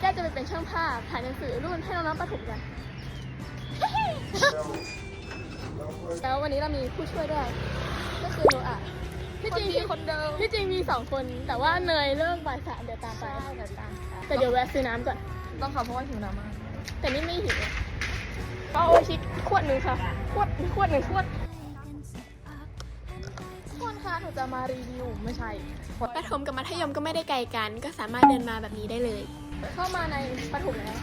แก้วจะไปเป็นช่างภาพถ่ายหนังสือรุ่นให้น้องๆประถมกันแล้ววันนี้เรามีผู้ช่วยด้วย ก็คือโนอาที่จริงมีคนเดิมที่จริงมีสองคน แต่ว่าเนยเลิกบ่ายสามเดี๋ยวตามไปเดี๋ยวตามแต่เดี๋ยวแวะซื้อน้ำก่อน ต้องขับเพราะว่าหิวน้ำมาก แต่นี่ไม่หิวเลยเอาโอชิขวดหนึ่งค่ะ ขวดขวดหนึ่งขวดทุกคนคะหนูจะมารีวิวไม่ใช่ประถมกับมัธยมก็ไม่ได้ไกลกัน ก็สามารถเดินมาแบบนี้ได้เลย เข้ามาในปฐมแล้ว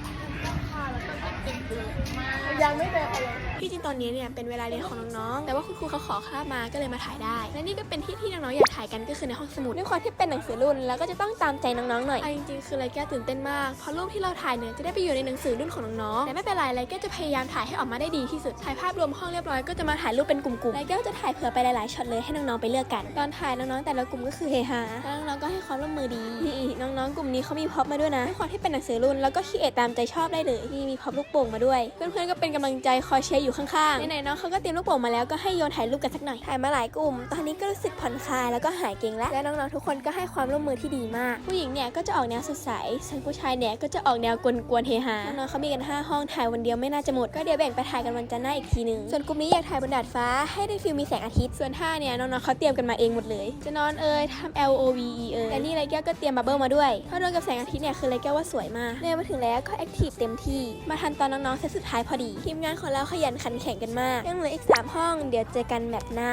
ค่ะแล้วก็เป็นเด็เยอะมาก งไม่เจอใครเลยที่จริงตอนนี้เนี่ยเป็นเวลาเรียนของน้องๆ แต่ว่าคุณครูเขาขอข้ามมาก็เลยมาถ่ายได้ และนี่ก็เป็นที่ที่น้องๆอยากถ่ายกันก็คือในห้องสมุดด้วยความที่เป็นหนังสือรุ่น แล้วก็จะต้องตามใจน้องๆหน่อยเอาจริงๆคือไรแก้วตื่นเต้นมากเพราะรูปที่เราถ่ายเนี่ยจะได้ไปอยู่ในหนังสือรุ่นของน้องๆแต่ไม่เป็นไรไรแก้วจะพยายามถ่ายให้ออกมาได้ดีที่สุดถ่ายภาพรวมห้องเรียบร้อยก็จะมาถ่ายรูปเป็นกลุ่มๆไรแก้วจะถ่ายเผื่อไปหลายๆช็อตเลยให้น้องๆไปเลือกกัน ตอนถ่ายน้องๆแต่ละกลุ่มก็คือเฮฮาแล้วน้องๆก็ให้ความร่วมมือดีนี่น้องๆกลุ่มนี้เขามีพ็อปมาด้วยนะด้วยความที่เป็นหนังสือรุ่นแล้วก็คิดเอทตามใจชอบได้เลยนี่มีพ็อปลูกโป่งมาด้วย เพื่อนๆก็เป็นกำลังใจคอยเชียร์อยู่ข้างๆไหนๆน้องเขาก็เตรียมลูกโป่งมาแล้วก็ให้โยนถ่ายรูปกันสักหน่อยถ่ายมาหลายกลุ่ม ตอนนี้ก็รู้สึกผ่อนคลายแล้วก็หายเก่งแล้วและน้องๆทุกคนก็ให้ความร่วมมือที่ดีมาก ผู้หญิงเนี่ยก็จะออกแนวสดใสส่วนผู้ชายเนี่ยก็จะออกแนวกวนๆเฮฮาน้องๆเขามีกันห้าห้องถ่ายวันเดียวไม่น่าจะหมดก็เดี๋ยวแบ่งไปถ่ายกันวันจันทร์หน้าอีกทีหนึงส่วนกลุ่มนี้อยากถ่ายบนดาดฟ้าให้ได้ฟิลมีแสงอาทิตย์ส่วนท่าเนี่ยน้องๆเขาเตรียมกันมาเองหมดเลย จะนอนเอ่ยทำ L O V E เอ่ยแต่นี่ไรแก้วก็เตรียมบับเบิลมาด้วยถ้าโดนกับแสงอาทิตย์เนี่ยคือไรแก้วว่าสวยมากเรียนมาถึงแล้วก็แอคทีฟเต็มที่มาทันตอนน้องๆเซตสุดท้ายพอดีทีมงานของเราขยันขันแข่งกันมากยังเหลืออีกสามห้อง เดี๋ยวเจอกันแบบหน้า